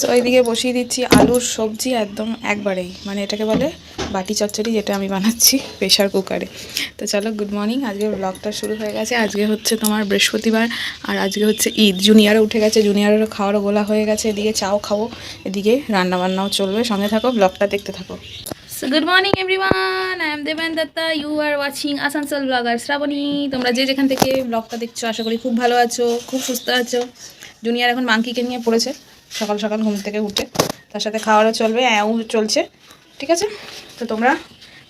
তো ওইদিকে বসিয়ে দিচ্ছি আলুর সবজি একদম একবারেই। মানে এটাকে বলে বাটি চচ্চড়ি যেটা আমি বানাচ্ছি প্রেশার কুকারে। তো চলো গুড মর্নিং আজকে ব্লগটা শুরু হয়ে গেছে। আজকে হচ্ছে তোমার বৃহস্পতিবার আর আজকে হচ্ছে ঈদ। জুনিয়রও উঠে গেছে। জুনিয়রেরও খাওয়ারও গোলা হয়ে গেছে। এদিকে চাও খাব, এদিকে রান্না বান্নাও চলবে। সঙ্গে থাকো ব্লগটা দেখতে থাকো। So, good morning, everyone. I am Devan Datta. You are watching Asansol blogger Shrabani তোমরা যে যেখান থেকে ব্লগটা দেখছ, আশা করি খুব ভালো আছো, খুব সুস্থ আছো। জুনিয়র এখন মাংকিকে নিয়ে পড়েছে সকাল সকাল ঘুম থেকে উঠে। তার সাথে খাওয়ারও চলবে অ্যাও চলছে, ঠিক আছে? তো তোমরা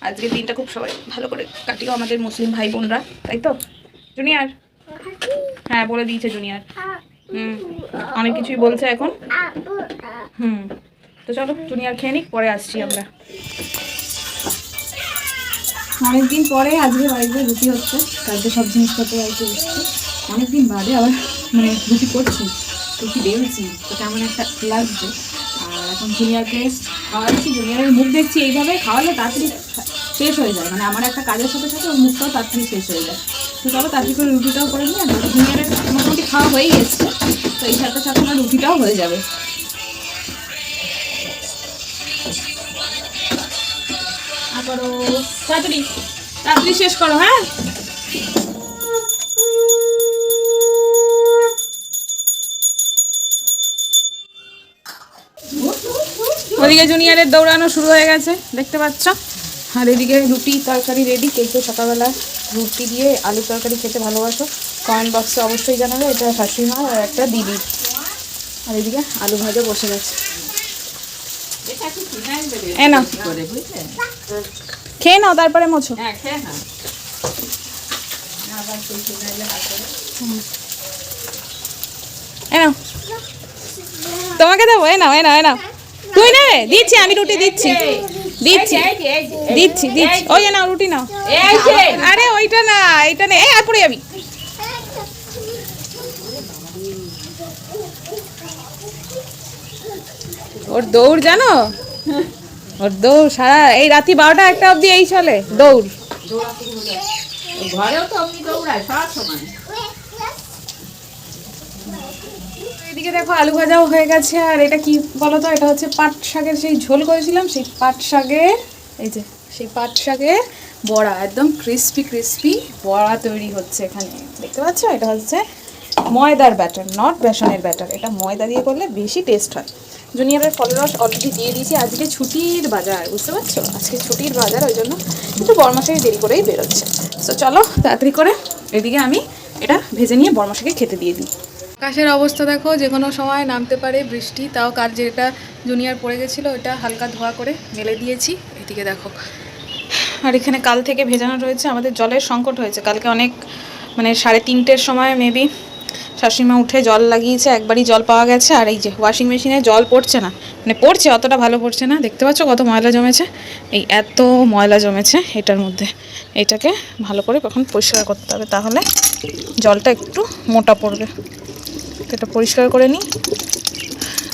আজকের দিনটা খুব সবাই ভালো করে কাটিও, আমাদের মুসলিম ভাই বোনরা, তাই তো? জুনিয়ার? হ্যাঁ বলে দিয়েছে জুনিয়ার। হুম, অনেক কিছুই বলছে এখন। হুম, তো চলো, জুনিয়ার খেয়ে নিক, পরে আসছি আমরা। অনেকদিন পরে আজকে বাড়িতে রুটি হচ্ছে, কালকে সব জিনিসপত্র বাড়িতে এসছে। অনেকদিন বাদে আবার মানে রুটি করছি। রুটি বেরোচ্ছি তো কেমন একটা লাগছে। আর এখন জুনিয়রকে খাওয়াচ্ছি জুনিয়রের মুখ দেখছি এইভাবে, খাওয়ালে তাড়াতাড়ি শেষ হয়ে যায়। মানে আমার একটা কাজের সাথে সাথে ওর মুখটাও তাড়াতাড়ি শেষ হয়ে যায়। তো চলো তাড়াতাড়ি করে রুটিটাও করে নিই, আর জুনিয়রের মোটামুটি খাওয়া হয়েই গেছে, তো এই সাথে সাথে আমার রুটিটাও হয়ে যাবে। তাড়াতাড়ি তাড়াতাড়ি শেষ করো হ্যাঁ? ওদিকে জুনিয়রের দৌড়ানো শুরু হয়ে গেছে দেখতে পাচ্ছ? আর এদিকে রুটি তরকারি রেডি কেউ কেউ সকালবেলা রুটি দিয়ে আলু তরকারি খেতে ভালোবাসো। কমেন্ট বক্সে অবশ্যই জানাবে এটা শাশুড়ি মা আর একটা দিদি। আর এদিকে আলু ভাজা বসে গেছে। খেয়ে নাও তারপরে মোছো। নাও। তোমাকে দেবো? এ নাও এ নাও এ নাও। দিচ্ছি আমি রুটি দিচ্ছি। দিচ্ছি। দিচ্ছি দিচ্ছি। ওই নাও রুটি নাও। আরে ওইটা না এইটা নে। এই আর পড়ে যাবি। ওর দৌড় জানো? ওর দৌড় সারা এই রাতি বারোটা একটা অবধি এই চলে দৌড়। ঘরেও তো দৌড়ায় সব সময় এদিকে দেখো আলু ভাজাও হয়ে গেছে, আর এটা কি বলো তো এটা হচ্ছে পাট শাকের সেই ঝোল করেছিলাম, সেই পাট শাকের, এই যে সেই পাট শাকের বড়া, একদম ক্রিস্পি ক্রিস্পি বড়া তৈরি হচ্ছে এখানে। দেখতে পাচ্ছ? এটা হচ্ছে ময়দার ব্যাটার নট বেসনের ব্যাটার। এটা ময়দা দিয়ে করলে বেশি টেস্ট হয়। জুনিয়রের ফলের রস অলরেডি দিয়ে দিয়েছি। আজকে ছুটির বাজার, বুঝতে পারছ? আজকে ছুটির বাজার, ওই জন্য একটু বরমাসাকে দেরি করেই বেরোচ্ছে। তো চলো তাড়াতাড়ি করে এদিকে আমি এটা ভেজে নিয়ে বরমাসাকে খেতে দিয়ে দিই। আকাশের অবস্থা দেখো, যে কোনো সময় নামতে পারে বৃষ্টি, তাও কার যেটা জুনিয়র পড়ে গেছিল, ওটা হালকা ধোয়া করে মেলে দিয়েছি। এদিকে দেখো। আর এখানে কাল থেকে ভেজানো রয়েছে, আমাদের জলের সংকট হয়েছে। কালকে অনেক মানে সাড়ে তিনটের সময় মেবি শাশুড়িমা উঠে জল লাগিয়েছে, একবারই জল পাওয়া গেছে, আর এই যে ওয়াশিং মেশিনে জল পড়ছে না। মানে পড়ছে, অতটা ভালো পড়ছে না। দেখতে পাচ্ছ কত ময়লা জমেছে? এই এত ময়লা জমেছে এটার মধ্যে। এটাকে ভালো করে কখন পরিষ্কার করতে হবে, তাহলে জলটা একটু মোটা পড়বে। এটা পরিষ্কার করে নিই।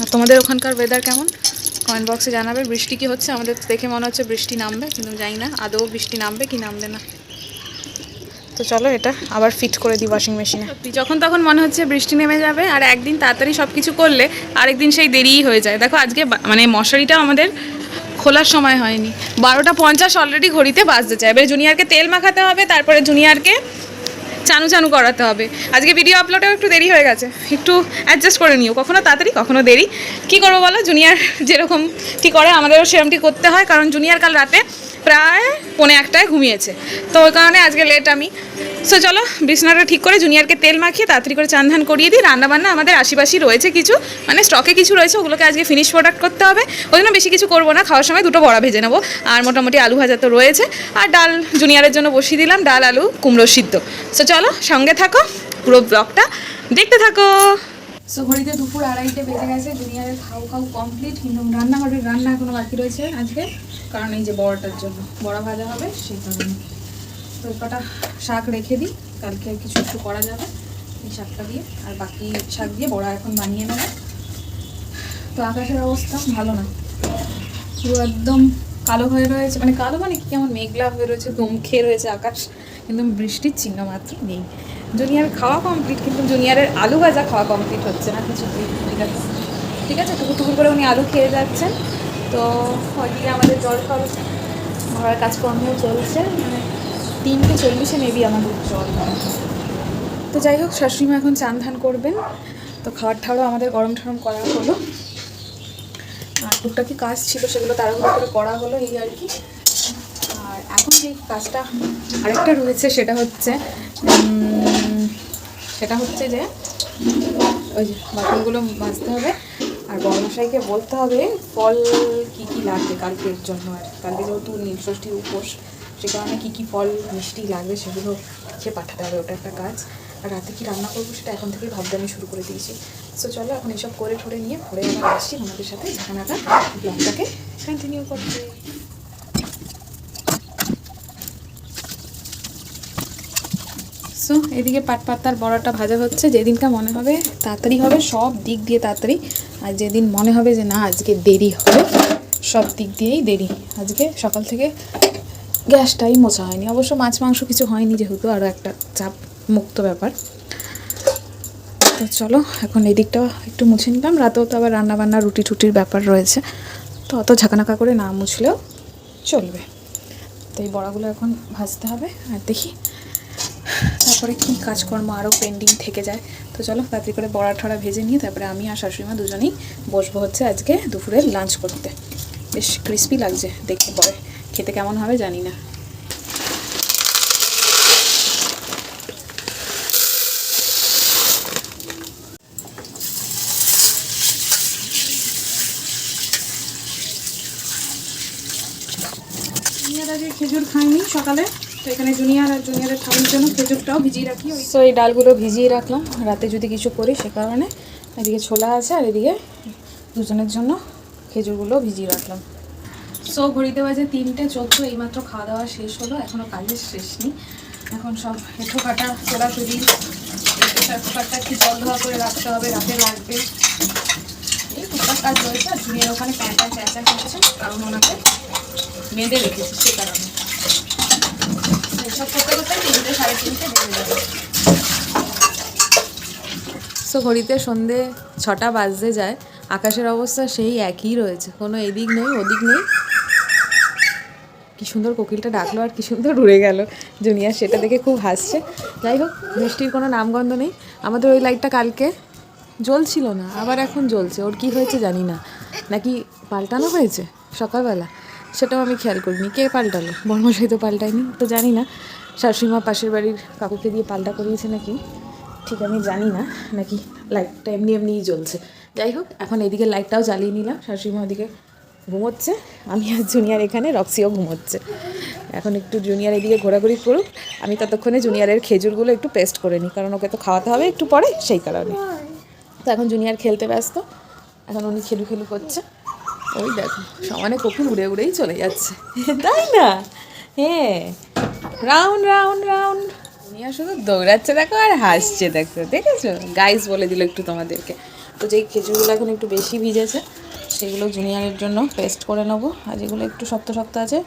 আর তোমাদের ওখানকার ওয়েদার কেমন? কমেন্ট বক্সে জানাবে। বৃষ্টি কি হচ্ছে? আমাদের দেখে মনে হচ্ছে বৃষ্টি নামবে, কিন্তু জানি না। আদৌ বৃষ্টি নামবে কি নামবে না। তো চলো এটা আবার ফিট করে দিই ওয়াশিং মেশিনে যখন তখন মনে হচ্ছে বৃষ্টি নেমে যাবে, আর একদিন তাড়াতাড়ি সব কিছু করলে আরেকদিন সেই দেরিই হয়ে যায়। দেখো, আজকে মানে মশারিটা আমাদের খোলার সময় হয়নি। বারোটা পঞ্চাশ অলরেডি ঘড়িতে বাজতে চায়। এবারে জুনিয়রকে তেল মাখাতে হবে, তারপরে জুনিয়রকে চানু চানু করাতে হবে। আজকে ভিডিও আপলোডেও একটু দেরি হয়ে গেছে। একটু অ্যাডজাস্ট করে নিও। কখনো তাড়াতাড়ি, কখনো দেরি। কি করব বলো? জুনিয়র যেরকম ঠিক করে, আমাদেরও সেরকমটি করতে হয়। কারণ জুনিয়র কাল রাতে প্রায় পৌনে একটায় ঘুমিয়েছে। তো ওই কারণে আজকে লেট আমি। সো চলো, বিছনাটা ঠিক করে জুনিয়রকে তেল মাখিয়ে তাড়াতাড়ি করে চান ধান করিয়ে দিই। রান্নাবান্না আমাদের আশিপাশি রয়েছে কিছু। মানে স্টকে কিছু রয়েছে, ওগুলোকে আজকে ফিনিশ প্রোডাক্ট করতে হবে। ওই জন্য বেশি কিছু করব না। খাওয়ার সময় দুটো বড়া ভেজে নেব। আর মোটামুটি আলু ভাজা তো রয়েছে। আর ডাল জুনিয়রের জন্য বসিয়ে দিলাম। ডাল, আলু কুমড়ো সিদ্ধ। সো চলো, সঙ্গে থাকো পুরো ব্লগটা দেখতে থাকো। সো ঘড়িতে দুপুর আড়াইটে বেজে গেছে। জুনিয়রের খাও খাও কমপ্লিট কিন্তু রান্নাঘরের রান্না এখনও বাকি রয়েছে আজকে। কারণ এই যে বড়াটার জন্য। বড়া ভাজা হবে, সেই কারণে। তো কটা শাক রেখে দিই। কালকে কিছু একটু করা যাবে এই শাকটা দিয়ে। আর বাকি শাক দিয়ে বড়া এখন বানিয়ে নেবে। তো আকাশের অবস্থা ভালো না। পুরো একদম কালো হয়ে রয়েছে। মানে কালো মানে কি কেমন মেঘলা হয়ে রয়েছে, দম খেয়ে রয়েছে আকাশ। কিন্তু বৃষ্টির চিহ্ন মাত্র নেই। জুনিয়র খাওয়া কমপ্লিট কিন্তু জুনিয়রের আলু ভাজা খাওয়া কমপ্লিট হচ্ছে না কিছু। ঠিক আছে। ঠিক আছে টুকুর টুকুর করে উনি আলু খেয়ে যাচ্ছেন। তো ওইদিকে আমাদের জল ফল ভরার কাজকর্মেও চলছে মানে তিনটে চল্লিশে মেবি আমাদের জল তো যাই হোক, শাশুড়িমা এখন চান ধান করবেন। তো খাবার ঠাওয়ারও আমাদের গরম ঠরম করা হলো। আর টুকটাকি কাজ ছিল, সেগুলো তাড়াহুড়ো করে করা হলো, এই আর কি। এখন যে কাজটা আরেকটা রয়েছে, সেটা হচ্ছে সেটা হচ্ছে যে ওই যে বাকিগুলো বাঁচতে হবে। আর বড়মশাইকে বলতে হবে, ফল কি কি লাগবে কালকের জন্য? আর কালকে যেহেতু নীলষষ্ঠীর উপোস, সে কারণে কী কী ফল মিষ্টি লাগবে সেগুলো সে পাঠাতে হবে, ওটা একটা কাজ। আর রাতে কী রান্না করব সেটা এখন থেকেই ভাবতে আমি শুরু করে দিয়েছি। সো চলো, এখন এসব করে ঠরে নিয়ে পরে আবার আসছি আমাদের সাথে। ঝাঁকানাটা ব্লগটাকে কন্টিনিউ করতে। সো এদিকে পাট পাতার বড়াটা ভাজা হচ্ছে, যেদিনটা মনে হবে তাড়াতাড়ি হবে, সব দিক দিয়ে তাড়াতাড়ি। আর যেদিন মনে হবে যে না, আজকে দেরি হবে, সব দিক দিয়েই দেরি। আজকে সকাল থেকে গ্যাসটাই মোছা হয়নি। অবশ্য মাছ মাংস কিছু হয়নি যেহেতু আরও একটা চাপ মুক্ত ব্যাপার। তো চলো, এখন এদিকটা একটু মুছে নিলাম। রাতেও তো আবার রান্নাবান্না রুটি টুটির ব্যাপার রয়েছে। তো অত ঝাঁকানাকা করে না মুছলেও চলবে। তো এই বড়াগুলো এখন ভাজতে হবে, আর দেখি তারপরে কি কাজকর্ম আরও পেন্ডিং থেকে যায়। তো চলো তাড়াতাড়ি করে বড়া ঠড়া ভেজে নিয়ে তারপরে আমি আর শাশুড়িমা দুজনেই বসবো হচ্ছে আজকে দুপুরের লাঞ্চ করতে। বেশ ক্রিস্পি লাগছে দেখতে পরে। খেতে কেমন হবে জানি না। আজকে খেজুর খাইনি সকালে। তো এখানে জুনিয়ার আর জুনিয়ারের খাওয়ার জন্য খেজুরটাও ভিজিয়ে রাখি। তো এই ডালগুলো ভিজিয়ে রাখলাম। রাতে যদি কিছু করি সে কারণে এদিকে ছোলা আছে আর এদিকে দুজনের জন্য খেজুরগুলো ভিজিয়ে রাখলাম। সো ঘড়িতে বাজে তিনটে চোদ্দ এইমাত্র খাওয়া দাওয়া শেষ হলো। এখনও কাজের শেষ নেই। এখন সব হেঁটো কাটা চোরাচুরি প্রেশার কুকারটা একটু জল ধোয়া করে রাখতে হবে রাতে লাগবে। এই টুকটাক কাজ রয়েছে আর জুনিয়ার ওখানে প্যাঁচা চ্যাঁচা করছে কারণ ওনাকে বেঁধে রেখেছে সে কারণে। সো ঘড়িতে সন্ধে ছটা বাজতে যায়। আকাশের অবস্থা সেই একই রয়েছে। কোনো এদিক নেই, ওদিক নেই। কি সুন্দর কোকিলটা ডাকলো আর কি সুন্দর উড়ে গেল। জুনিয়ার সেটা দেখে খুব হাসছে। যাই হোক বৃষ্টির কোনো নামগন্ধ নেই। আমাদের ওই লাইটটা কালকে জ্বলছিল না, আবার এখন জ্বলছে। ওর কি হয়েছে জানি না। নাকি পাল্টানো হয়েছে? সকালবেলা। সেটাও আমি খেয়াল করিনি। কে পাল্টালো? বর্মশাই তো পাল্টায়নি। তো জানি না, শাশুড়িমা পাশের বাড়ির কাকুকে দিয়ে পাল্টা করিয়েছে নাকি? ঠিক আমি জানি না, নাকি লাইটটা এমনি এমনিই জ্বলছে। যাই হোক, এখন এদিকে লাইটটাও জ্বালিয়ে নিলাম। শাশুড়িমা ওদিকে ঘুমোচ্ছে, আমি আর জুনিয়র এখানে, রক্সিও ঘুমোচ্ছে। এখন একটু জুনিয়র এদিকে ঘোরাঘুরি করুক। আমি ততক্ষণে জুনিয়রের খেজুরগুলো একটু পেস্ট করে নিই, কারণ ওকে তো খাওয়াতে হবে একটু পরে, সেই কারণে। তো এখন জুনিয়র খেলতে ব্যস্ত। এখন উনি খেলু খেলু করছে। ওই দেখো সমানে কখন উড়ে উড়েই চলে যাচ্ছে। তাই না? হ্যাঁ। Round round round. দুনিয়া শুধু দৌড়াচ্ছে দেখো আর হাসছে দেখো দেখেছ? গাইস বলে দিল একটু তোমাদেরকে। তো যেই খেজুরগুলো এখন একটু বেশি ভিজেছে সেগুলো জুনিয়রের জন্য পেস্ট করে নেব। আর যেগুলো একটু শক্ত শক্ত আছে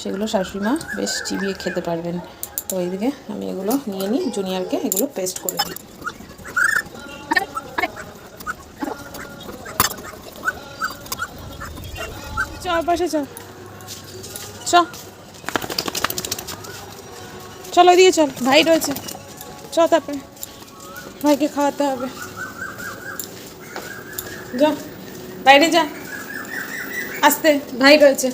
সেগুলো শাশুড়িমা বেশ চিবিয়ে খেতে পারবেন। তো এইদিকে আমি এগুলো নিয়ে নিই জুনিয়রকে এগুলো পেস্ট করে দিই চল পাশে চল। চ চলো দিয়ে চল, ভাই রয়েছে। চ তারপরে। ভাইকে খাওয়াতে হবে। যা, বাইরে যা। আসতে, ভাই রয়েছে।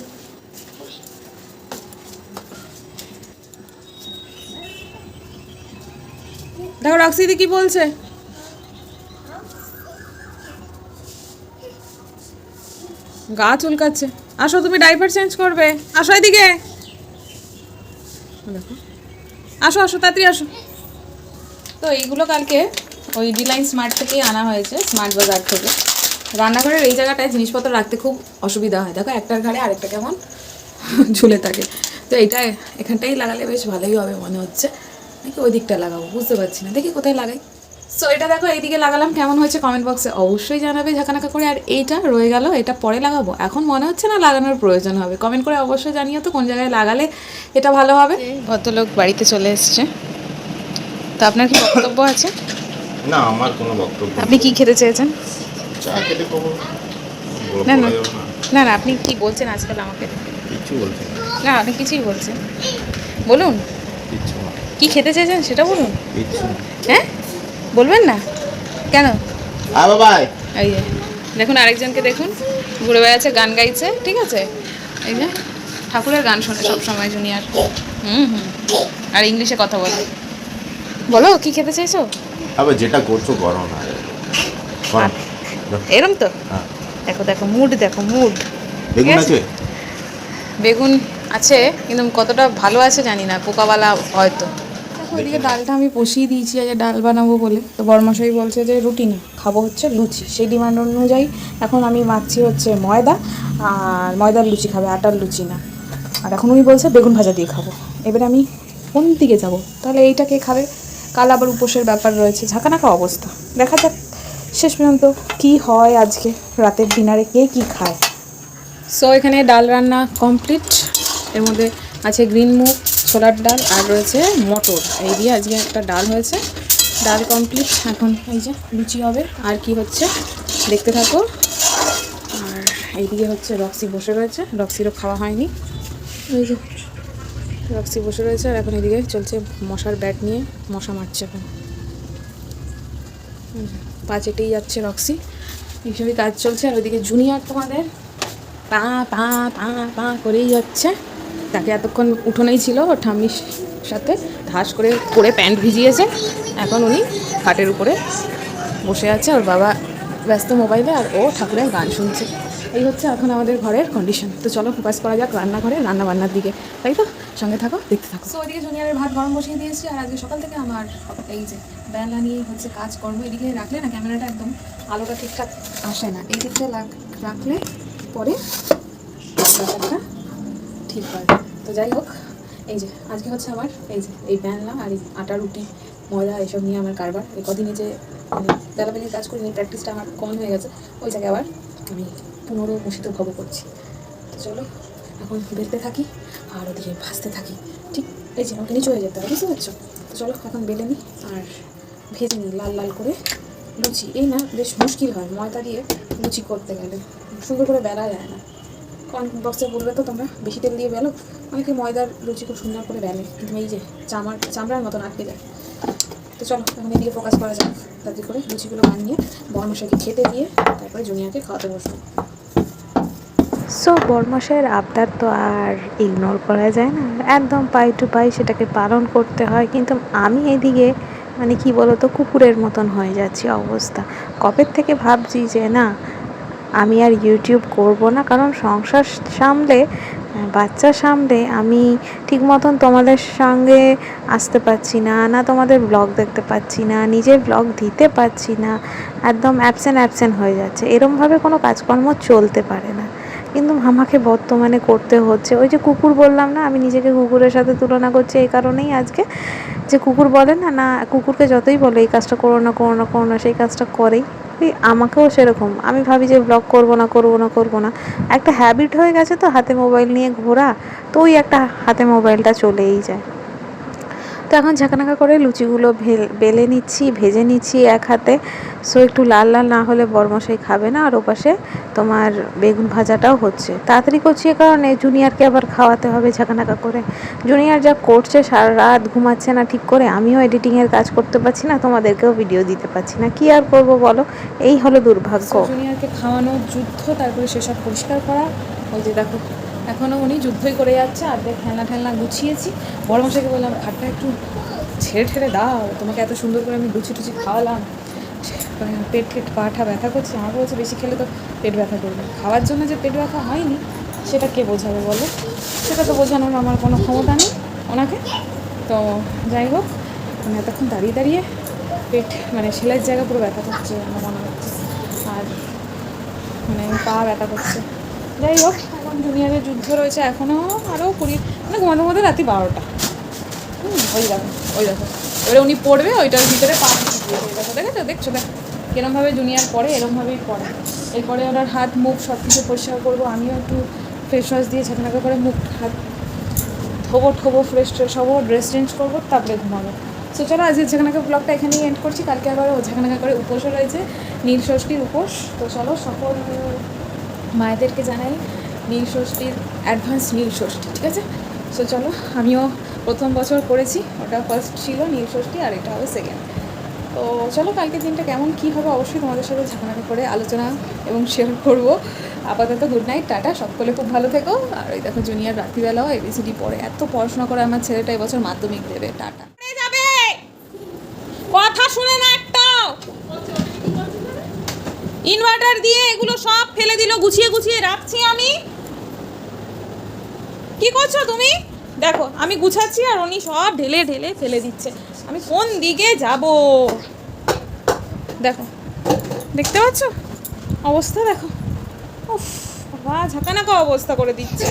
দেখো রক্সিদি কি বলছে? গা চুলকাচ্ছে। আসো, তুমি ডাইপার চেঞ্জ করবে। আসো এদিকে। আসো আসো, তাড়াতাড়ি আসো। তো এইগুলো কালকে ওই ডিলাইন স্মার্ট থেকেই আনা হয়েছে স্মার্ট বাজার থেকে। রান্নাঘরের এই জায়গাটায় জিনিসপত্র রাখতে খুব অসুবিধা হয়। দেখো, একটার ঘাড়ে আরেকটা কেমন ঝুলে থাকে। তো এইটা এখানটাই লাগালে বেশ ভালোই হবে মনে হচ্ছে। নাকি ওই দিকটা লাগাবো, বুঝতে পারছি না। দেখি কোথায় লাগাই। সো এটা দেখো এইদিকে লাগালাম। কেমন হয়েছে কমেন্ট বক্সে অবশ্যই জানাবে ঝাঁকানাকা করে। আর এইটা রয়ে গেল এটা পরে লাগাবো। এখন মনে হচ্ছে না লাগানোর প্রয়োজন হবে। কমেন্ট করে অবশ্যই জানিও তো কোন জায়গায় লাগালে এটা ভালো হবে। কত লোক বাড়িতে চলে এসছে। তো আপনার কি বক্তব্য আছে? না আমার কোনো বক্তব্য আপনি কি খেতে চেয়েছেন? চা খেতে না, না। না। না আপনি কি বলছেন আজকাল আমাকে? কিচ্ছু বলছি না। আপনি কিছুই বলছেন। বলুন। কি খেতে চাইছেন সেটা বলুন। হ্যাঁ? বলবেন না? কেন? এই যে দেখুন আরেকজনকে দেখুন। ঘুরে বেড়াচ্ছে গান গাইছে ঠিক আছে? এই যে ঠাকুরের গান শোনে সব সময় জুনিয়র। হুম হুম। আর ইংলিশে কথা বলে। বলো কি খেতে চাইছো? আবার যেটা করছ করো না। এরম তো? হ্যাঁ। দেখো দেখো মুড দেখো মুড বেগুন। আছে? বেগুন আছে কিন্তু কতটা ভালো আছে জানি না পোকাওয়ালা হয়তো। এদিকে ডালটা আমি বসিয়ে দিয়েছি আজ ডাল বানাবো বলে। তো বরমাশাই বলছে যে, রুটি না, খাব হচ্ছে লুচি। সেই ডিমান্ড অনুযায়ী এখন আমি মাখছি হচ্ছে ময়দা, আর ময়দার লুচি খাবে, আটার লুচি না। আর এখন উনি বলছে, বেগুন ভাজা দিয়ে খাব। এবারে আমি কোন দিকে যাব? তাহলে এইটা কে খাবে? কাল আবার উপোসের ব্যাপার রয়েছে, ঝাঁকানাকা অবস্থা। দেখা যাক, শেষ পর্যন্ত কি হয় আজকে রাতের ডিনারে কে কি খায়। সো এখানে ডাল রান্না কমপ্লিট এর মধ্যে আছে গ্রিন মুগ ছোলার ডাল আর রয়েছে মটর। এই দিয়ে আজকে একটা ডাল হয়েছে। ডাল কমপ্লিট এখন এই যে লুচি হবে। আর কি হচ্ছে দেখতে থাকো। আর এইদিকে হচ্ছে রক্সি বসে রয়েছে। রক্সিরও খাওয়া হয়নি। এই যে। রক্সি বসে রয়েছে। আর এখন এদিকে চলছে মশার ব্যাট নিয়ে। মশা মারছে এখন। পা চেটেই যাচ্ছে রক্সি। এইসবই কাজ চলছে। আর ওইদিকে জুনিয়র তোমাদের। পা পা পা পা করেই যাচ্ছে। তাকে এতক্ষণ উঠোনেই ছিল, ওর ঠাম্মির সাথে ধাস করে পরে প্যান্ট ভিজিয়েছে। এখন উনি খাটের উপরে বসে আছে, ওর বাবা ব্যস্ত মোবাইলে আর ও ঠাকুরের গান শুনছে। এই হচ্ছে এখন আমাদের ঘরের কন্ডিশন তো চলো ফোকাস করা যাক রান্নাঘরে রান্না বান্নার দিকে। তাই তো? সঙ্গে থাকো, দেখতে থাকো। তো ওইদিকে জুনিয়রের ভাত গরম বসিয়ে দিয়েছি, আর আজকে সকাল থেকে আমার এই যে বেলা নিয়ে হচ্ছে কাজ করব এদিকে রাখলে না ক্যামেরাটা একদম আলোটা ঠিকঠাক আসে না। এই দিকটা রাখলে পরে ব্যাপারটা ঠিক হয়। তো যাই হোক, এই যে, আজকে হচ্ছে আমার, এই যে, এই ব্যানলা আর এই আটা, রুটি, ময়দা, এসব নিয়ে আমার কারবার। এই কদিনে যে মানে বেলাবেলি কাজ করিনি প্র্যাকটিসটা আমার কম হয়ে গেছে। ওই জায়গায় আবার আমি পুনর্বসিত ভব করছি। তো চলো, এখন বেলতে থাকি আর ওদিকে ভাজতে থাকি। ঠিক, এই যে, আমাকে নিচু হয়ে যেতে হবে, বুঝতে পারছ? তো চলো, এখন বেলে নিই আর ভেজে নিই লাল লাল করে। লুচি, এই না, বেশ মুশকিল হয়, ময়দা দিয়ে লুচি করতে গেলে। সুন্দর করে বেলা যায় না। কমেন্ট বক্সে বলবে তো তোমরা? বেশি তেল দিয়ে বেলো। অনেকে ময়দার লুচি খুব সুন্দর করে বেলে। কিন্তু এই যে চামার চামড়ার মতন আটকে যায়। তো চলো, এখন এদিকে ফোকাস করা যাক। তাতে করে লুচিগুলো বানিয়ে বর্মশাকে খেতে দিয়ে তারপরে জুনিয়াকে খাওয়াতে বসবো। সো বর্মশের আবদার তো আর ইগনোর করা যায় না। একদম পাই টু পাই সেটাকে পালন করতে হয়। কিন্তু আমি এদিকে মানে কি বলতো, কুকুরের মতন হয়ে যাচ্ছি অবস্থা। কবের থেকে ভাবছি যে না আমি আর ইউটিউব করব না, কারণ সংসার সামলে বাচ্চা সামলে আমি ঠিক মতন তোমাদের সঙ্গে আসতে পারছি না না তোমাদের ব্লগ দেখতে পাচ্ছি না, নিজের ব্লগ দিতে পারছি না, একদম অ্যাবসেন্ট অ্যাবসেন্ট হয়ে যাচ্ছে। এরমভাবে কোনো কাজকর্ম চলতে পারে না। কিন্তু আমাকে বর্তমানে করতে হচ্ছে। ওই যে কুকুর বললাম না, আমি নিজেকে কুকুরের সাথে তুলনা করছি এই কারণেই আজকে। যে কুকুর বলে না না, কুকুরকে যতই বলে, এই কাজটা করো না করো না করো না, সেই কাজটা করেই। ওই আমাকেও সেরকম। আমি ভাবি যে ব্লগ করব না করব না করব না। একটা হ্যাবিট হয়ে গেছে তো, হাতে মোবাইল নিয়ে ঘোরা, তো ওই একটা হাতে মোবাইলটা চলেই যায়। তো এখন ঝাঁকানাকা করে লুচিগুলো বেলে নিচ্ছি, ভেজে নিচ্ছি এক হাতে। সো একটু লাল লাল না হলে বরমশাই খাবে না। আর ওপাশে তোমার বেগুন ভাজাটাও হচ্ছে। তাড়াতাড়ি করছি এ কারণে। জুনিয়রকে আবার খাওয়াতে হবে ঝাঁকানাকা করে। জুনিয়র যা করছে, সারা রাত ঘুমাচ্ছে না ঠিক করে। আমিও এডিটিংয়ের কাজ করতে পারছি না, তোমাদেরকেও ভিডিও দিতে পারছি না। কি আর করব বলো? এই হলো দুর্ভাগ্য। জুনিয়রকে খাওয়ানো যুদ্ধ, তারপরে সেসব পরিষ্কার করা। ওই যে দেখো এখনও উনি যুদ্ধই করে যাচ্ছে আর খেলনা ঠেলনা গুছিয়েছি। বড় মশাইকে বললাম খাটটা একটু ছেড়ে ঠেড়ে দাও, তোমাকে এত সুন্দর করে আমি লুচি টুচি খাওয়ালাম। মানে পেট টেট পাঠা ব্যথা করছে আমাকে বলছে, বেশি খেলে তো পেট ব্যথা করবে। খাওয়ার জন্য যে পেট ব্যথা হয়নি, সেটা কে বোঝাবে বলো? সেটা তো বোঝানোর আমার কোনো ক্ষমতা নেই ওনাকে। তো যাই হোক, আমি এতক্ষণ দাঁড়িয়ে দাঁড়িয়ে পেট মানে সেলাইয়ের জায়গা পুরো ব্যথা করছে, আমার মনে হচ্ছে। আর মানে পা ব্যথা করছে। যাই হোক জুনিয়রের যুদ্ধ রয়েছে এখনও আরও কুড়ি মানে ঘুমাতে ঘুমাতে রাত্রি বারোটা। হুম, ওই দেখো ওই দেখো। এবারে উনি পড়বে, ওইটার ভিতরে পা দেখেছ? দেখছ? দেখ, কিরমভাবে জুনিয়র পড়ে এরমভাবেই পড়ে। এরপরে ওনার হাত, মুখ সব কিছু পরিষ্কার করব। আমিও একটু ফেস ওয়াশ দিয়ে ছাটানাকা করে মুখ, হাত ধোবো ঠোবো ফ্রেশ ট্রেশ হব ড্রেস চেঞ্জ করব, তারপরে ঘুমাবো। সো চলো আজ ঝাঁকানাকা ব্লগটা এখানেই এন্ড করছি। কালকে আবার ও ঝাঁকানাকা করে উপোসও রয়েছে, নীল ষষ্ঠীর উপোস। তো চলো, সকল মায়েদেরকে জানাই নীল ষষ্ঠীর অ্যাডভান্স নীল ষষ্ঠী, ঠিক আছে? সো চলো, আমিও প্রথম বছর করেছি, ওটা ফার্স্ট ছিল নীল ষষ্ঠী আর এটা হবে সেকেন্ড তো চলো, কালকের দিনটা কেমন, কী হবে অবশ্যই তোমাদের সাথে ঝাঁকানাকা করে আলোচনা এবং শেয়ার করব। আপাতত গুড নাইট টাটা, সকলে খুব ভালো থেকো। আর ওই দেখো জুনিয়র রাত্রিবেলাও এবিসিডি পড়ে, এত পড়াশোনা করে আমার ছেলেটা এবছর মাধ্যমিক দেবে, টাটা। কথা শুনে না ইনভার্টার দিয়ে এগুলো সব ফেলে দিল, গুছিয়ে গুছিয়ে রাখছি আমি। কি করছ তুমি? দেখো, আমি গুছাচ্ছি আর উনি সব ঢেলে ঢেলে ফেলে দিচ্ছে। আমি কোন দিকে যাব? দেখো, দেখতে পাচ্ছ? অবস্থা দেখো। উফ, বাবা, ঝাঁকানাকা অবস্থা করে দিচ্ছে।